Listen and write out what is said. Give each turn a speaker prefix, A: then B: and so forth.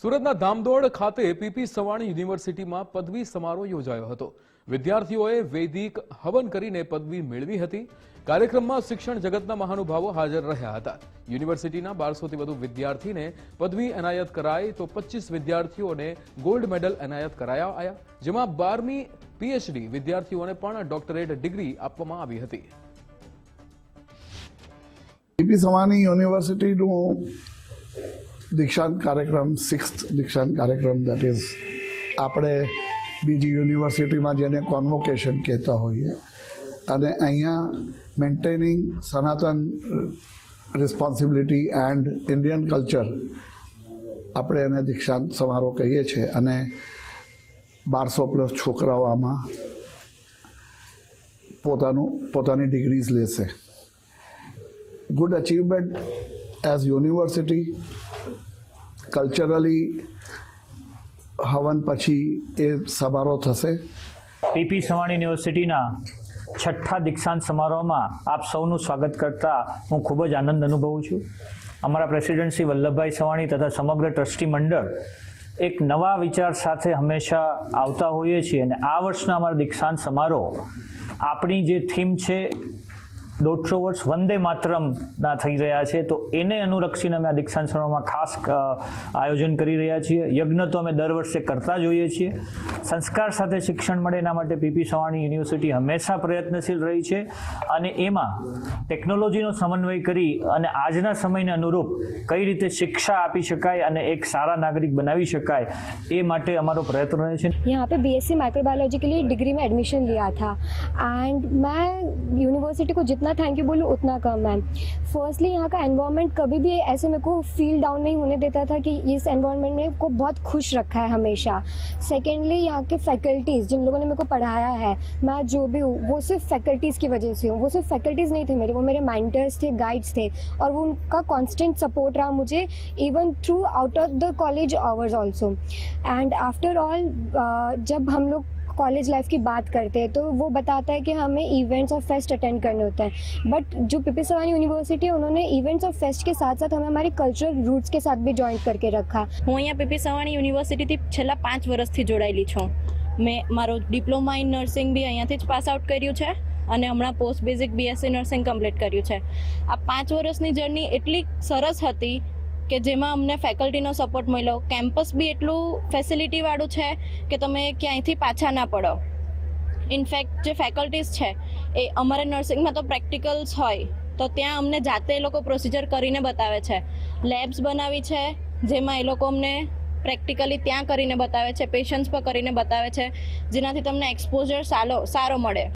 A: સુરતના ધામદોડ ખાતે પીપી સવાણી યુનિવર્સિટીમાં પદવી સમારોહ યોજાયો હતો. વિદ્યાર્થીઓએ વૈદિક હવન કરીને પદવી મેળવી હતી. કાર્યક્રમમાં શિક્ષણ જગતના મહાનુભાવો હાજર રહ્યા હતા. યુનિવર્સિટીના બારસોથી વધુ વિદ્યાર્થીને પદવી એનાયત કરાઈ તો પચીસ વિદ્યાર્થીઓને ગોલ્ડ મેડલ એનાયત કરાયા આવ્યા જેમાં બારમી પીએચડી વિદ્યાર્થીઓને પણ ડોક્ટરેટ ડિગ્રી આપવામાં આવી હતી.
B: પીપી સવાની યુનિવર્સિટીનું દીક્ષાંત કાર્યક્રમ સિક્સ્થ દીક્ષાંત કાર્યક્રમ દેટ ઇઝ આપણે બીજી યુનિવર્સિટીમાં જેને કોન્વોકેશન કહેતા હોઈએ, અને અહીંયા મેન્ટેનિંગ સનાતન રિસ્પોન્સિબિલિટી એન્ડ ઇન્ડિયન કલ્ચર આપણે એને દીક્ષાંત સમારોહ કહીએ છીએ, અને બારસો પ્લસ છોકરાઓ આમાં પોતાનું, પોતાની ડિગ્રીઝ લેશે. Good achievement as university culturally હવન પછી એ સમારોહ થશે.
C: પીપી સવાણી યુનિવર્સિટીના છઠ્ઠા દીક્ષાંત સમારોહમાં આપ સૌનું સ્વાગત કરતા હું ખૂબ જ આનંદ અનુભવું છું. અમારા પ્રેસિડેન્ટ શ્રી વલ્લભભાઈ સવાણી તથા સમગ્ર ટ્રસ્ટી મંડળ એક નવા વિચાર સાથે હંમેશા આવતા હોઈએ છીએ અને આ વર્ષના અમારા દીક્ષાંત સમારોહ આપણી જે થીમ છે દોઢસો વર્ષ વંદે માતરમના થઈ રહ્યા છે તો એને અનુલક્ષીને અમે આ દીક્ષાંત સમારોહમાં ખાસ અ, આયોજન કરી રહ્યા છીએ યજ્ઞ તો અમે દર વર્ષે કરતા જોઈએ છીએ સંસ્કાર સાથે શિક્ષણ મળે એના માટે પીપી સવાણી યુનિવર્સિટી હંમેશા પ્રયત્નશીલ રહી છે અને એમાં ટેકનોલોજીનો સમન્વય કરી અને આજના સમયને અનુરૂપ કઈ રીતે શિક્ષા આપી શકાય અને એક સારા નાગરિક બનાવી શકાય એ માટે અમારો પ્રયત્ન રહે છે
D: यहाँ पे बीएससी माइक्रोबायोलॉजी के लिए डिग्री में एडमिशन लिया था एंड मैं यूनिवर्सिटी को जितना थैंक यू बोलूँ, उतना कम है फर्स्टली यहाँ का एनवायरनमेंट कभी भी ऐसे मेरे को फील डाउन नहीं होने देता था कि इस एनवायरनमेंट ने को बहुत खुश रखा है हमेशा। सेकेंडली यहाँ के फैकल्टीज़ जिन लोगों ने मेरे को पढ़ाया है, मैं जो भी हूँ, वो सिर्फ़ फैकल्टीज़ की वजह से हूँ। वो सिर्फ़ फैकल्टीज़ नहीं थे मेरे, वो मेरे माइंटर्स थे गाइड्स थे, और वो उनका कॉन्स्टेंट सपोर्ट रहा मुझे even throughout of the college hours also and after all जब हम लोग कॉलेज लाइफ की बात करते हैं तो वो बताता है कि हमें इवेंट्स और फेस्ट अटेंड करने होते हैं बट जो पीपी सवानी यूनिवर्सिटी है उन्होंने इवेंट्स और फेस्ट के साथ साथ हमें हमारे कल्चरल रूट्स के साथ भी ज्वाइन करके रखा
E: હું અહીંયા પીપી સવાણી યુનિવર્સિટીથી છેલ્લા પાંચ વર્ષથી જોડાયેલી છું મેં મારો ડિપ્લોમા ઇન નર્સિંગ બી અહીંયાથી જ પાસ આઉટ કર્યું છે અને હમણાં post basic BSc nursing complete કર્યું છે આ પાંચ વર્ષની જર્ની એટલી સરસ હતી કે જેમાં અમને ફેકલ્ટીનો સપોર્ટ મળ્યો. કેમ્પસ બી એટલું ફેસિલિટીવાળું છે કે તમે ક્યાંયથી પાછા ના પડો. ઇનફેક્ટ જે ફેકલ્ટીઝ છે, એ અમારે નર્સિંગમાં તો પ્રેક્ટિકલ્સ હોય, તો ત્યાં અમને જાતે એ લોકો પ્રોસિજર કરીને બતાવે છે. લેબ્સ બનાવી છે, જેમાં એ લોકો અમને પ્રેક્ટિકલી ત્યાં કરીને બતાવે છે પેશન્ટ્સ પર કરીને બતાવે છે, જેનાથી તમને એક્સપોઝર સારો સારો મળે.